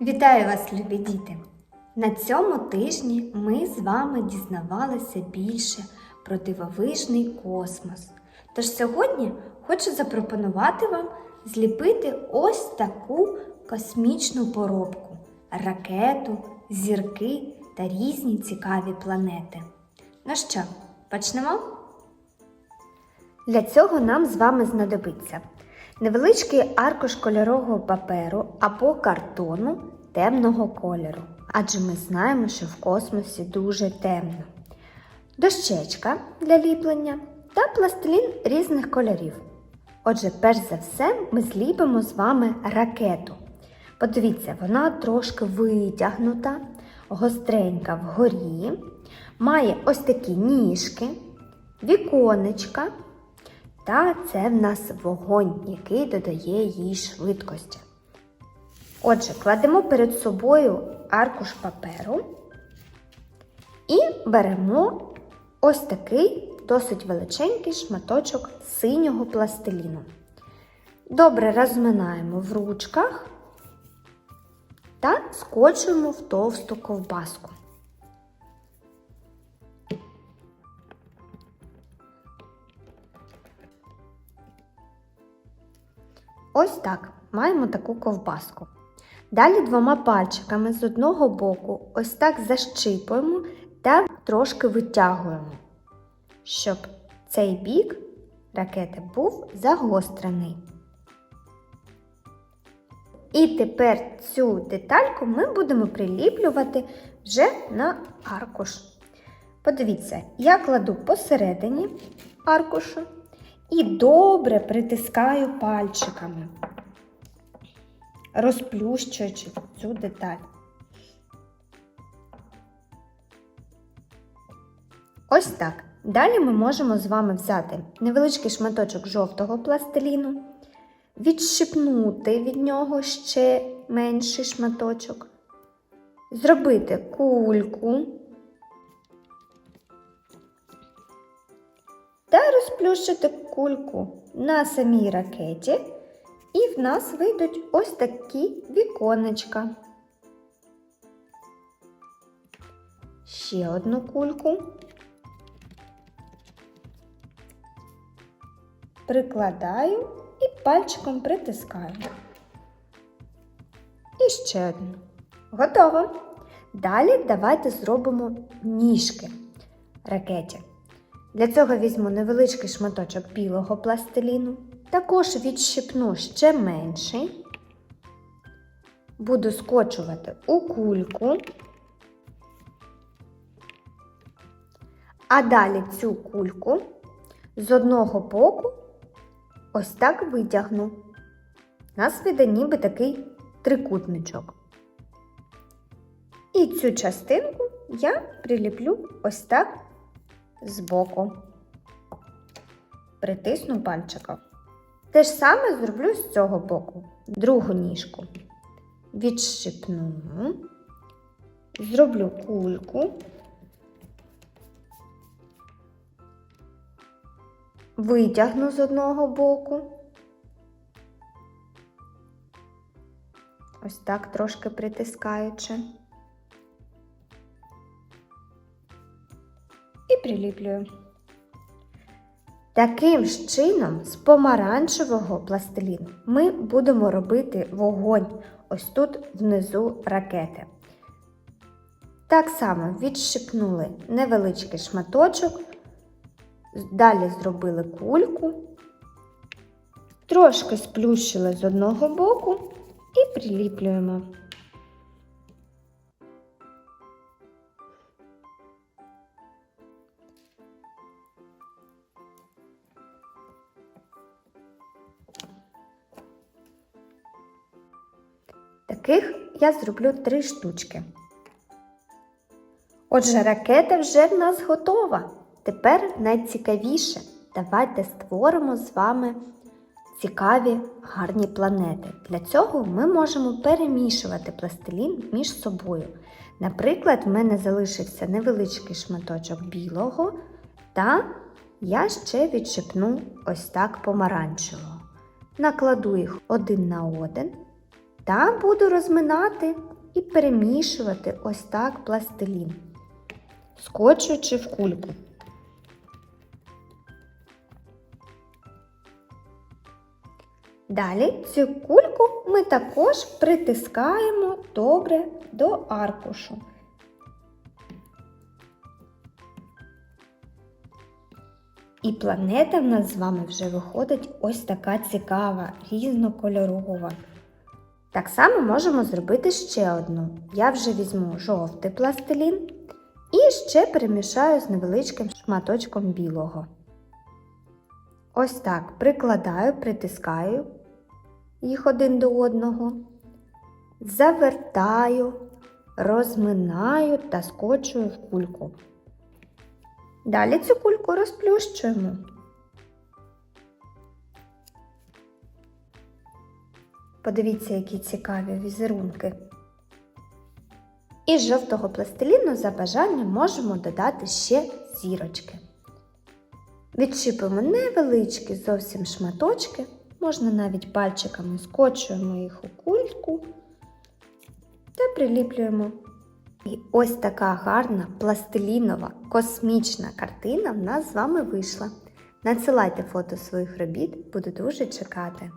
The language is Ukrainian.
Вітаю вас, любі діти! На цьому тижні ми з вами дізнавалися більше про дивовижний космос. Тож сьогодні хочу запропонувати вам зліпити ось таку космічну поробку ракету, зірки та різні цікаві планети. Ну що, почнемо? Для цього нам з вами знадобиться невеличкий аркуш кольорового паперу або картону темного кольору, адже ми знаємо, що в космосі дуже темно, дощечка для ліплення та пластилін різних кольорів. Отже, перш за все, ми зліпимо з вами ракету. Подивіться, вона трошки витягнута, гостренька вгорі, має ось такі ніжки, віконечка. Та це в нас вогонь, який додає їй швидкості. Отже, кладемо перед собою аркуш паперу і беремо ось такий досить величенький шматочок синього пластиліну. Добре розминаємо в ручках та скочуємо в товсту ковбаску. Ось так маємо таку ковбаску. Далі двома пальчиками з одного боку ось так защипуємо та трошки витягуємо, щоб цей бік ракети був загострений. І тепер цю детальку ми будемо приліплювати вже на аркуш. Подивіться, я кладу посередині аркушу і добре притискаю пальчиками, розплющуючи цю деталь. Ось так. Далі ми можемо з вами взяти невеличкий шматочок жовтого пластиліну, відщипнути від нього ще менший шматочок, зробити кульку. Та розплющити кульку на самій ракеті, і в нас вийдуть ось такі віконечка. Ще одну кульку. Прикладаю і пальчиком притискаю. І ще одну. Готово. Далі давайте зробимо ніжки ракеті. Для цього візьму невеличкий шматочок білого пластиліну, також відщипну ще менший, буду скочувати у кульку, а далі цю кульку з одного боку ось так витягну. Нас вийде ніби такий трикутничок. І цю частинку я приліплю ось так збоку. Притисну пальчиком. Те ж саме зроблю з цього боку. Другу ніжку. Відщипну, зроблю кульку, витягну з одного боку. Ось так трошки притискаючи. І приліплюю. Таким ж чином, з помаранчевого пластиліну ми будемо робити вогонь ось тут внизу ракети. Так само відщипнули невеличкий шматочок, далі зробили кульку, трошки сплющили з одного боку і приліплюємо. Таких я зроблю три штучки. Отже, ракета вже в нас готова. Тепер найцікавіше. Давайте створимо з вами цікаві гарні планети. Для цього ми можемо перемішувати пластилін між собою. Наприклад, в мене залишився невеличкий шматочок білого, та я ще відчепну ось так помаранчевого. Накладу їх один на один та буду розминати і перемішувати ось так пластилін, скочуючи в кульку. Далі цю кульку ми також притискаємо добре до аркушу. І планета в нас з вами вже виходить ось така цікава, різнокольорова. Так само можемо зробити ще одну. Я вже візьму жовтий пластилін і ще перемішаю з невеличким шматочком білого. Ось так прикладаю, притискаю їх один до одного, завертаю, розминаю та скочую в кульку. Далі цю кульку розплющуємо. Подивіться, які цікаві візерунки. Із жовтого пластиліну за бажанням можемо додати ще зірочки. Відчіпимо невеличкі зовсім шматочки, можна навіть пальчиками скочуємо їх у кульку та приліплюємо. І ось така гарна пластилінова космічна картина в нас з вами вийшла. Надсилайте фото своїх робіт, буду дуже чекати.